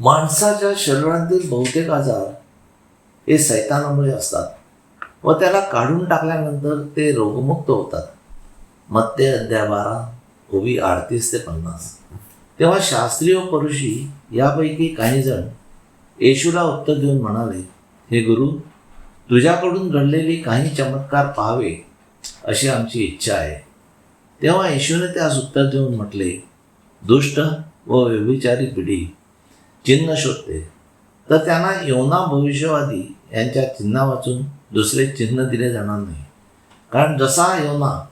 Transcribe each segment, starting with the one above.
माणसाच्या शरीरातील बहुतेक आजार हे सैतानामुळे असतात. व त्याला काढून टाकल्यानंतर ते रोगमुक्त होतात. मत्ते अध्याय बारा ओवी अडतीस ते पन्नास. तेव्हा शास्त्रीय व परुषी यापैकी काही जण येशूला उत्तर देऊन म्हणाले हे गुरु तुझ्याकडून घडलेली काही चमत्कार पाहावे अशी आमची इच्छा आहे. तेव्हा येशूने त्यास उत्तर देऊन म्हटले दुष्ट व व्यभिचारी पिढी चिन्ह शोधते. तर त्यांना योना भविष्यवादी यांच्या चिन्हा वाचून दुसरे चिन्ह दिले जाणार नाही. कारण जसा योना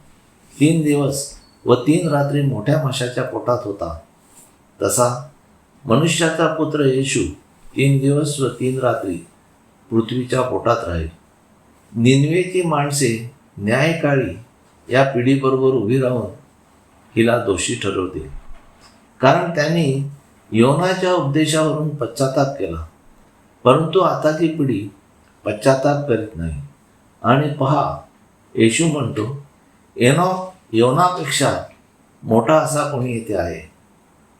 तीन दिवस व तीन रात्री मोठ्या माशाच्या पोटात होता तसा मनुष्याचा पुत्र येशू तीन दिवस व तीन रात्री पृथ्वीच्या पोटात राहील. निन्वेची माणसे न्यायकाळी या पिढीबरोबर उभी राहून हिला दोषी ठरवतील. कारण त्यांनी योनाच्या उपदेशावरून पश्चाताप केला. परंतु आताची पिढी पश्चाताप करीत नाही. आणि पहा येशू म्हणतो येनो योनापेक्षा मोठा असा कोणी येथे आहे?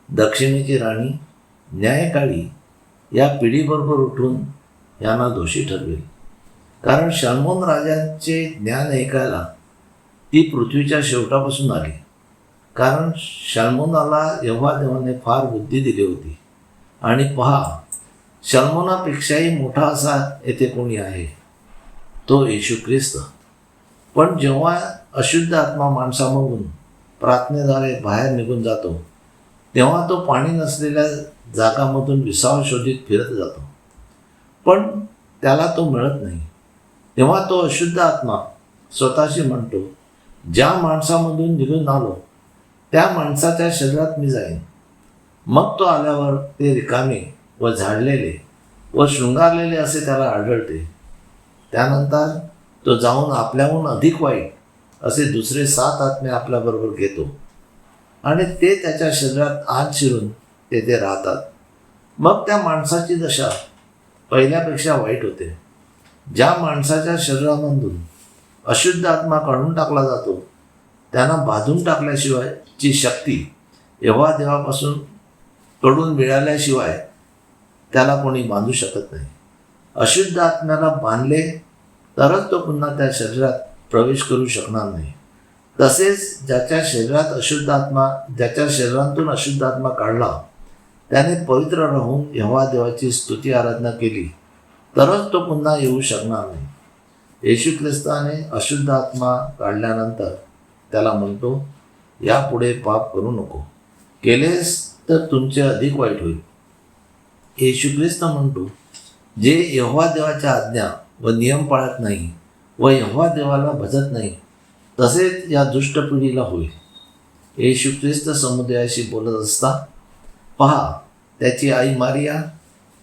दक्षिणेची राणी न्यायकाळी या पिढीबरोबर उठून यांना दोषी ठरवेल. कारण शल्मोन राजांचे ज्ञान ऐकायला ती पृथ्वीच्या शेवटापासून आली. कारण शल्मोनाला यव्हा देवाने फार बुद्धी दिली होती. आणि पहा शल्मोनापेक्षाही मोठा असा येथे कोणी आहे? तो येशू ख्रिस्त. पण जेव्हा अशुद्ध आत्मा माणसामधून प्रार्थनेद्वारे बाहेर निघून जातो तेव्हा तो पाणी नसलेल्या जागामधून विसाव शोधित फिरत जातो. पण त्याला तो मिळत नाही. तेव्हा तो अशुद्ध आत्मा स्वतःशी म्हणतो ज्या माणसामधून निघून आलो त्या माणसाच्या शरीरात मी जाईन. मग तो आल्यावर ते रिकामे व झाडलेले व शृंगारलेले असे त्याला आढळते. त्यानंतर तो जाऊन आपल्याहून अधिक वाईट असे दुसरे सात आत्मे आपल्याबरोबर घेतो. आणि ते त्याच्या शरीरात आत शिरून तेथे राहतात. मग त्या माणसाची दशा पहिल्यापेक्षा वाईट होते. ज्या माणसाच्या शरीरामधून अशुद्ध आत्मा काढून टाकला जातो त्यांना बांधून टाकल्याशिवायची शक्ती एव्हा देवापासून कडून मिळाल्याशिवाय त्याला कोणी बांधू शकत नाही. अशुद्ध आत्म्याला बांधले तरच तो पुन्हा त्या शरीरात प्रवेश करू शकणार नाही. तसेच ज्याच्या शरीरात अशुद्ध आत्मा ज्याच्या शरीरातून अशुद्ध आत्मा काढला त्याने पवित्र राहून यव्हा देवाची स्तुती आराधना केली तरच तो पुन्हा येऊ शकणार नाही. येशू ख्रिस्ताने अशुद्ध आत्मा काढल्यानंतर त्याला म्हणतो यापुढे पाप करू नको. केलेस तर तुमचे अधिक वाईट होईल. येशू ख्रिस्त म्हणतो जे यव्हा देवाच्या आज्ञा व नियम पाळत नाही व यव्हा देवाला भजत नाही तसेच या दुष्ट पिढीला होईल. येशू ख्रिस्त समुदायाशी बोलत असता पहा त्याची आई मारिया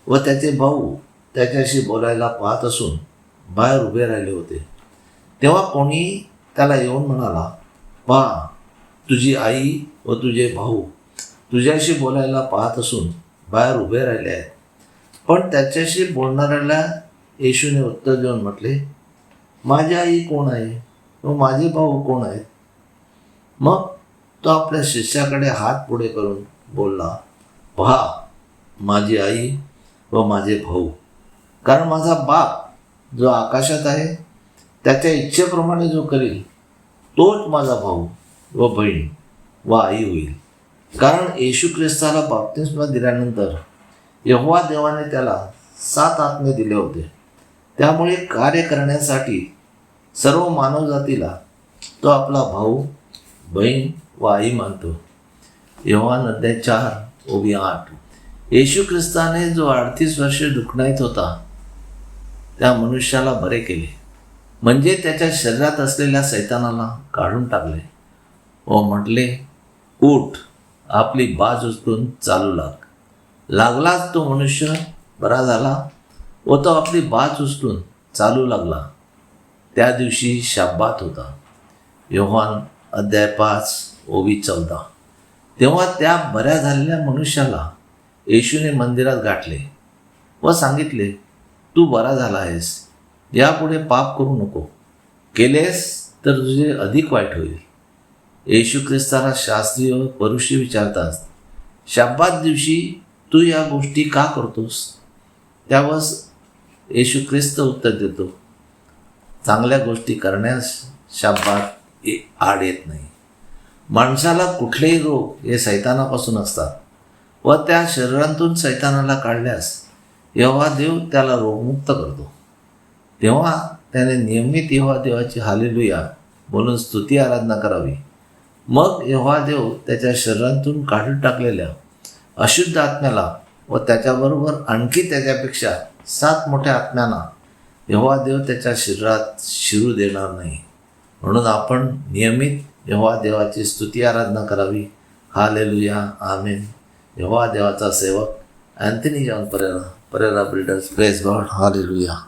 व त्याचे भाऊ त्याच्याशी बोलायला पाहत असून बाहेर उभे राहिले होते. तेव्हा कोणी त्याला येऊन म्हणाला पहा तुझी आई व तुझे भाऊ तुझ्याशी बोलायला पाहत असून बाहेर उभे राहिले आहेत. पण त्याच्याशी बोलणाऱ्याला येशूने उत्तर देऊन म्हटले माझी आई कोण आहे व माझे भाऊ कोण आहेत? मग तो आपल्या शिष्याकडे हात पुढे करून बोलला पहा माझी आई व माझे भाऊ. कारण माझा बाप जो आकाशात आहे त्याच्या इच्छेप्रमाणे जो करील तोच माझा भाऊ व बहीण व आई होईल. कारण येशू ख्रिस्ताला बाप्तिस्मा दिल्यानंतर यहोवा देवाने त्याला सात आत्मे दिले होते. त्यामुळे कार्य करण्यासाठी सर्व मानवजातीला तो आपला भाऊ बहीण व आई मानतो. योहान अध्याय चार ओबी आठ. येशू ख्रिस्ताने जो अडतीस वर्षे दुखणाईत होता त्या मनुष्याला बरे केले. म्हणजे त्याच्या शरीरात असलेल्या सैतानाला काढून टाकले व म्हटले उठ आपली बाज उचलून चालू लाग. लागलाच तो मनुष्य बरा झाला व तो आपली बाज उचलून चालू लागला. त्या दिवशी शाब्बात होता. योहान अध्याय पाच ओवी चौदा. तेव्हा त्या बऱ्या झालेल्या मनुष्याला येशूने मंदिरात गाठले व सांगितले तू बरा झाला आहेस. यापुढे पाप करू नको. केलेस तर तुझे अधिक वाईट होईल. येशू ख्रिस्ताला शास्त्रीय परुषी विचारतात शाब्बात दिवशी तू या गोष्टी का करतोस? त्यावर येशू ख्रिस्त उत्तर देतो चांगल्या गोष्टी करण्यास शाबात आड येत नाही. माणसाला कुठलेही रोग हे सैतानापासून असतात व त्या शरीरातून सैतानाला काढल्यास एव्हा देव त्याला रोगमुक्त करतो. तेव्हा त्याने नियमित यहोवा देवाची हालेलुया बोलून स्तुती आराधना करावी. मग एव्हा देव त्याच्या शरीरातून काढून टाकलेल्या अशुद्ध आत्म्याला व त्याच्याबरोबर आणखी त्याच्यापेक्षा सात मोठ्या आत्म्यांना यहोवा देव त्याच्या शरीरात शिरू देणार नाही. म्हणून आपण नियमित एव्हा देवाची स्तुती आराधना करावी. Hallelujah amen. एव्हा देवाचा सेवक अँथनी जॉन परेरा परेरा ब्रिडर्स प्रेस गॉड हालेलुया.